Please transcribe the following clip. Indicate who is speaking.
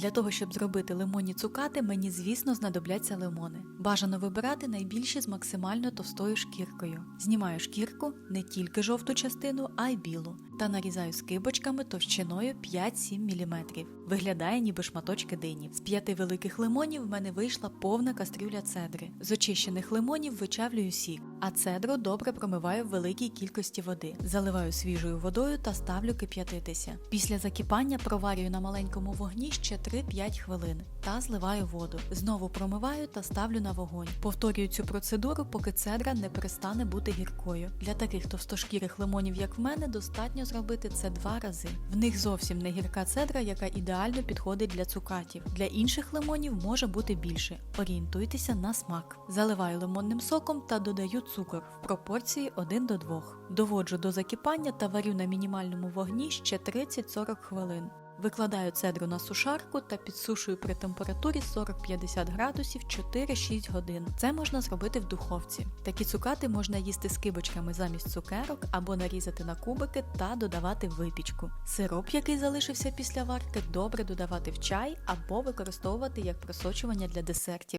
Speaker 1: Для того, щоб зробити лимонні цукати, мені, звісно, знадобляться лимони. Бажано вибирати найбільші з максимально товстою шкіркою. Знімаю шкірку не тільки жовту частину, а й білу, та нарізаю скибочками товщиною 5-7 мм. Виглядає ніби шматочки дині. З п'яти великих лимонів в мене вийшла повна кастрюля цедри. З очищених лимонів вичавлюю сік, а цедру добре промиваю в великій кількості води. Заливаю свіжою водою та ставлю кип'ятитися. Після закипання проварюю на маленькому вогні ще 3-5 хвилин та зливаю воду. Знову промиваю та ставлю на вогонь. Повторюю цю процедуру, поки цедра не перестане бути гіркою. Для таких товстошкірих лимонів, як в мене, достатньо зробити це два рази. В них зовсім не гірка цедра, яка ідеально підходить для цукатів. Для інших лимонів може бути більше. Орієнтуйтеся на смак. Заливаю лимонним соком та додаю цукор в пропорції 1 до 2. Доводжу до закипання та варю на мінімальному вогні ще 30-40 хвилин. Викладаю цедру на сушарку та підсушую при температурі 40-50 градусів 4-6 годин. Це можна зробити в духовці. Такі цукати можна їсти з кибочками замість цукерок або нарізати на кубики та додавати випічку. Сироп, який залишився після варки, добре додавати в чай або використовувати як просочування для десертів.